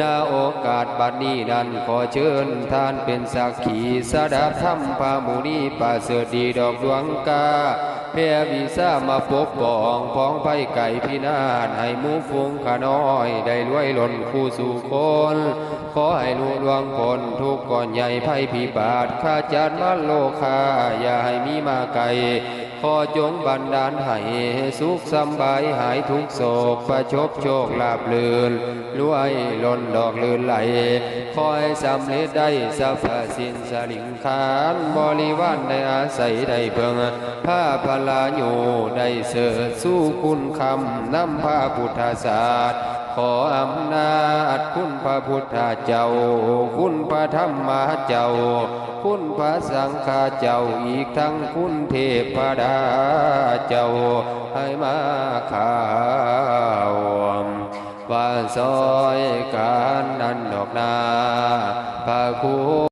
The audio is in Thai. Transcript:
นาโอกาสบัดนี้นั้นขอเชิญท่านเป็นสักขีสดับธรรมพามุนีป่าเสดดีดอกดวงกาเพียวิสามาปกป้องพ้องไผ่ไก่พินาศให้หมูฟุงขาน้อย ได้รวยล้นคู่สู่คน ขอให้รู้ดวงคนทุกก่อนใหญ่ไพ่พิบาทข้าจัดมันโลคาอย่าให้มีมาไกลขอจงบันดาลให้สุขสบายหายทุกโศกประชบโชคลาบลื่นรวยล้นดอกลื่นไหล คอยสำเร็จได้สัพสินสลิงคานบริวารได้อาศัยได้เพิงผ้าพลาอยู่ได้เสิร์สู้คุณคำนำพระพุทธศาสตร์ขออำนาจคุณพระพุทธเจ้า คุณพระธรรมเจ้า คุณพระสังฆเจ้าอีกทั้งคุณเทพดาเจ้าให้มาขา วาซอยการนั้นดอกนาพระคู